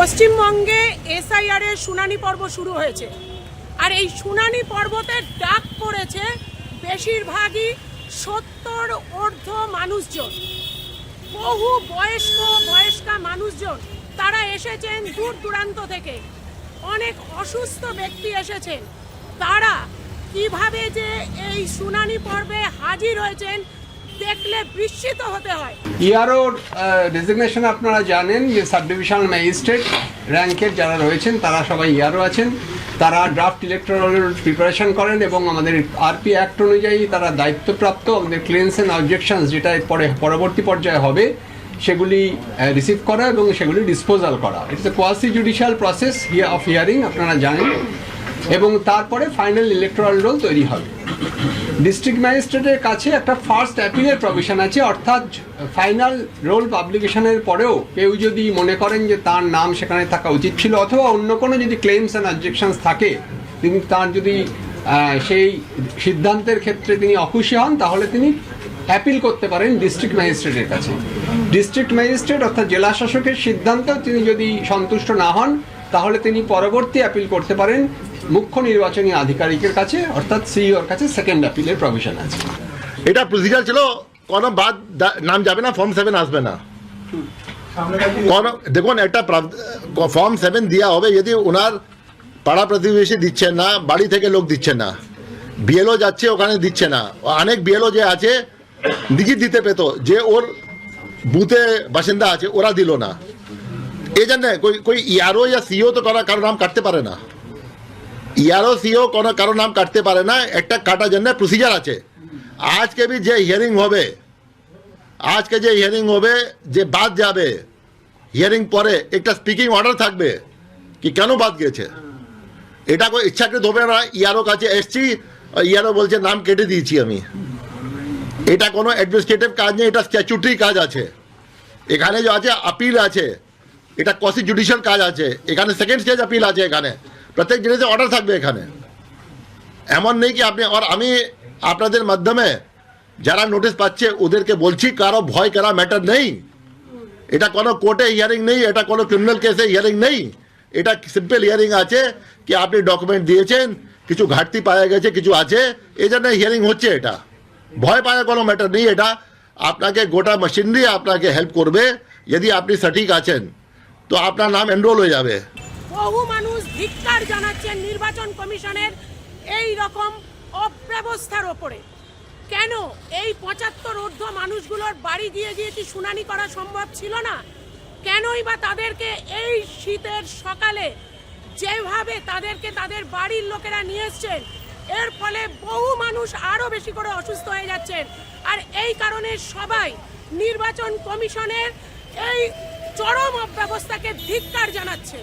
পশ্চিমবঙ্গে এসআইআর এর শুনানি পর্ব শুরু হয়েছে। আর এই শুনানি পর্বতে ডাক পড়েছে বেশিরভাগই সত্তর অর্ধ মানুষজন। বহু বয়স্ক, বয়স্কা মানুষজন, তারা এসেছেন দূর দূরান্ত থেকে। অনেক অসুস্থ ব্যক্তি এসেছেন। তারা কীভাবে যে এই শুনানি পর্বে হাজির হয়েছেন দেখলে বিস্মিত হতে হয়। ইয়ারোর ডেজিগনেশন আপনারা জানেন যে সাব ডিভিশনাল ম্যাজিস্ট্রেট র্যাঙ্কের যারা রয়েছেন, তারা সবাই ইয়ারও আছেন। তারা ড্রাফট ইলেকট্রালের প্রিপারেশন করেন এবং আমাদের আরপি অ্যাক্ট অনুযায়ী তারা দায়িত্বপ্রাপ্ত, আমাদের ক্লেন্স অ্যান্ড অবজেকশনস যেটা পরে, পরবর্তী পর্যায়ে হবে, সেগুলি রিসিভ করা এবং সেগুলি ডিসপোজাল করা। It's a quasi judicial process of hearing আপনারা জানেন। এবং তারপরে ফাইনাল ইলেকট্রাল রোল তৈরি হবে। ডিস্ট্রিক্ট ম্যাজিস্ট্রেটের কাছে একটা ফার্স্ট অ্যাপিলের প্রভিশন আছে, অর্থাৎ ফাইনাল রোল পাবলিকেশনের পরেও কেউ যদি মনে করেন যে তার নাম সেখানে থাকা উচিত ছিল, অথবা অন্য কোনো যদি ক্লেমস অ্যান্ড অবজেকশনস থাকে, তিনি তার যদি সেই সিদ্ধান্তের ক্ষেত্রে তিনি অখুশি হন, তাহলে তিনি অ্যাপিল করতে পারেন ডিস্ট্রিক্ট ম্যাজিস্ট্রেটের কাছে। ডিস্ট্রিক্ট ম্যাজিস্ট্রেট অর্থাৎ জেলা শাসকের সিদ্ধান্তেও তিনি যদি সন্তুষ্ট না হন, তাহলে তিনি পরবর্তী অ্যাপিল করতে পারেন মুখ্য নির্বাচনী আধিকারিকের কাছে, অর্থাৎ সিইওর কাছে সেকেন্ড অ্যাপিলের প্রভিশন আছে। এটা প্রসিজার ছিল কোনো বাদ নাম যাবে না ফর্ম সেভেন আসবে না। কোন দেখুন, একটা ফর্ম সেভেন দেওয়া হবে যদি ওনার পাড়া প্রতিবেশী দিচ্ছে না, বাড়ি থেকে লোক দিচ্ছে না। বিএলও যাচ্ছে, ওখানে দিচ্ছে না। অনেক বিএলও যে আছে নিজে দিতে পেতো, যে ওর বুথে বাসিন্দা আছে, ওরা দিল না। এই জন্য কই কই ইয়ারও ইয়া সিও তো কারও নাম কাটতে পারে না। ইয়ারও সিও কোনো কারও নাম কাটতে পারে না, একটা কাটার জন্য প্রসিজার আছে। আজকে বি যে হিয়ারিং হবে, আজকে যে হিয়ারিং হবে, যে বাদ যাবে হিয়ারিং পরে একটা স্পিকিং অর্ডার থাকবে, কি কেন বাদ গেছে? এটা ইচ্ছাকৃত হবে না, ইয়ারও কাছে এসছি, ইয়ারও বলছে নাম কেটে দিয়েছি আমি। এটা কোনো অ্যাডমিনিস্ট্রেটিভ কাজ নেই, এটা স্ট্যাচুটারি কাজ আছে। এখানে যে আছে আপিল আছে, এটা কসি জুডিশিয়াল কাজ আছে। এখানে সেকেন্ড স্টেজ আপিল আছে এখানে। প্রত্যেক জিনিসে অর্ডার থাকবে এখানে। এমন নেই কি আপনি আর আমি আপনাদের মাধ্যমে যারা নোটিশ পাচ্ছে, ওদেরকে বলছি, কারও ভয়, করা ম্যাটার নেই। এটা কোনো কোর্টে হিয়ারিং নেই, এটা কোনো ক্রিমিনাল কেসে হিয়ারিং নেই। এটা সিম্পল হিয়ারিং আছে কি আপনি ডকুমেন্ট দিয়েছেন, কিছু ঘাটতি পাওয়া গেছে, কিছু আছে এই জন্য হিয়ারিং হচ্ছে এটা। ভয় পাওয়ার কোনো ম্যাটার নেই এটা। আপনাকে গোটা মেশিনারি আপনাকে হেল্প করবে, যদি আপনি সঠিক আছেন। তো আপনার নাম এনরোল হয়ে যাবে। বহু মানুষ ধিক্কার জানাচ্ছেন নির্বাচন কমিশনের এই রকম অব্যবস্থার ওপরে। কেন এই পঁচাত্তর ঊর্ধ্ব মানুষগুলোর বাড়ি গিয়ে গিয়ে কি শুনানি করা সম্ভব ছিল না? কেনই বা তাদেরকে এই শীতের সকালে যেভাবে তাদেরকে তাদের বাড়ির লোকেরা নিয়ে এসছেন, এর ফলে বহু মানুষ আরও বেশি করে অসুস্থ হয়ে যাচ্ছেন। আর এই কারণে সবাই নির্বাচন কমিশনের এই চরম অব্যবস্থাকে ধিক্কার জানাচ্ছে